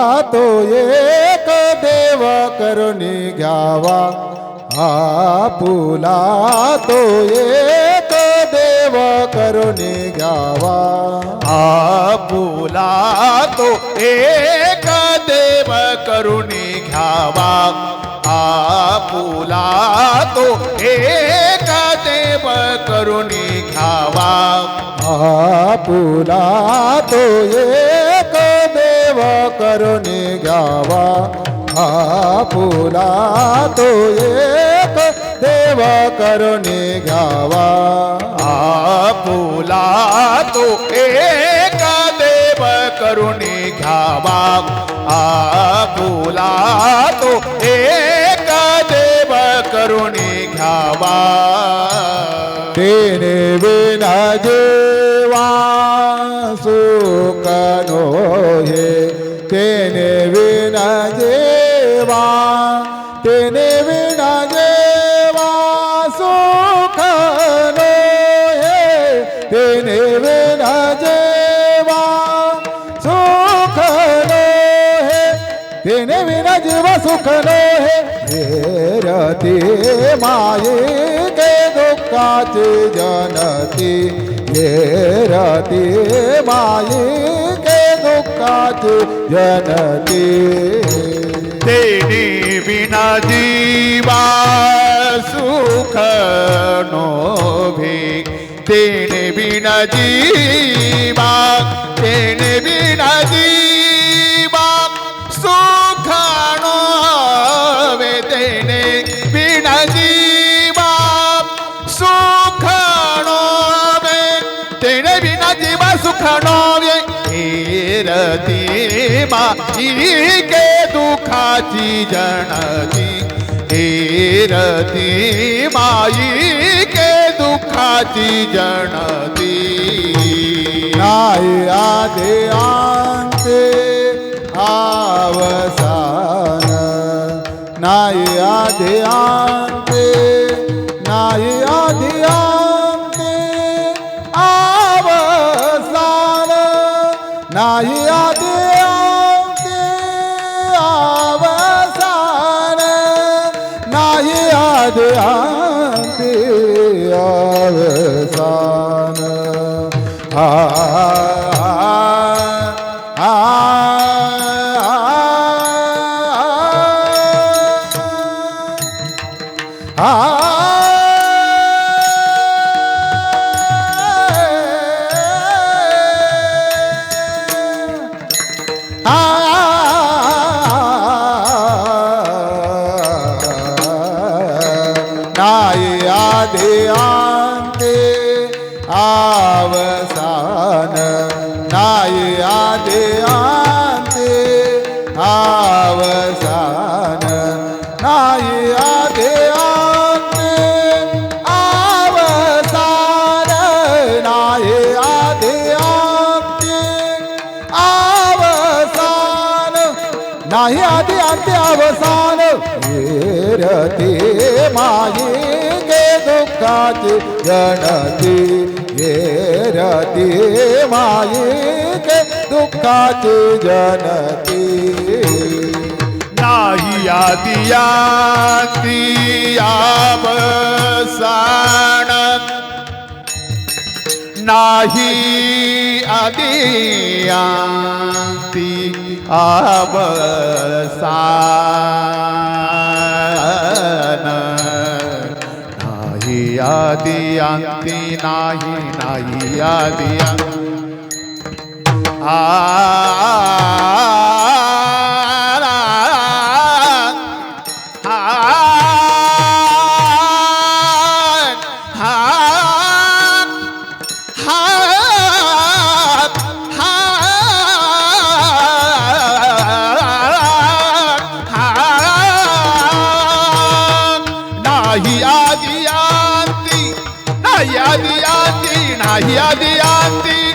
तो एक देव करुणी घ्यावा। आपुला तो एक देव करुणी घ्यावा। आपुला तो एक देव करुणी घ्यावा। आपुला तो एक देव करुणी घ्यावा। आपुला तो एक देव करुणी घ्यावा आपुला तो एक। देव करुणी घ्यावा आपुला तो एक। देव करुणी घ्यावा आपुला तो एक। देव करुणी घ्यावा तेने विना जेवा जीवा सुख नो हे हेरती माये के दुःखाची जनती। हेरती माये के दुःखाची जनती। तेने बिना जीवा सुख नो भी। तेने बिना जीवा तेने बिना हेरती माई के दुखाची जनती हेरती माई के दुखाची जनती नाही आदे अंते आवसान. नाही आदे आवसान आ आ नाही आदे अंते आवसान नाही आदे अंते आवसान नाही आदे अंते आवसान नाही आदि अंत्य अवसान हेरते माये. दुःखाची गणती हेरते माये गे दुःखाची जनती। नाही आदियाती आवसान नाही आदियांती आवसान नाही आदियांती नाही नाही आदियांती नाही आदि आंती नाही आदि आंती नाही आदि आंती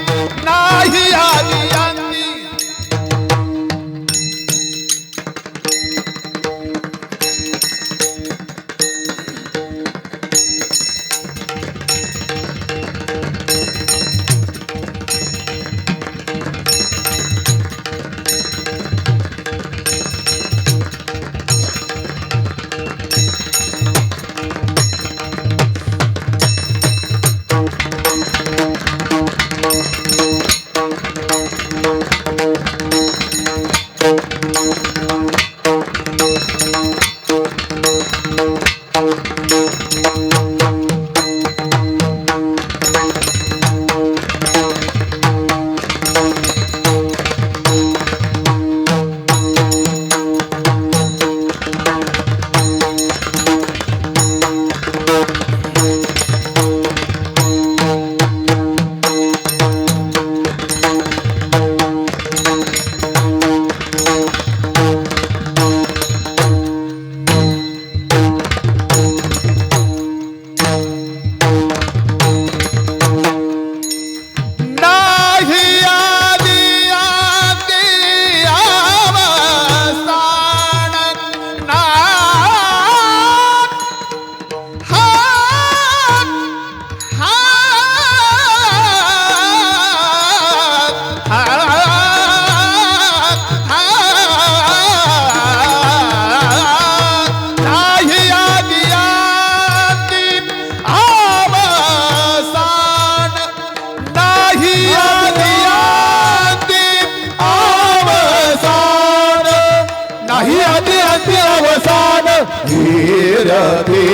रती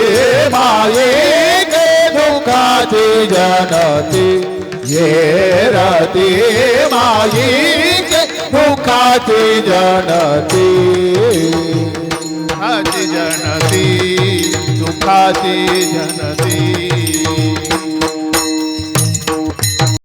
माये के दुःखाची जनती। ये रती माये के दुःखाची जनती। जनती दुःखाची जनती।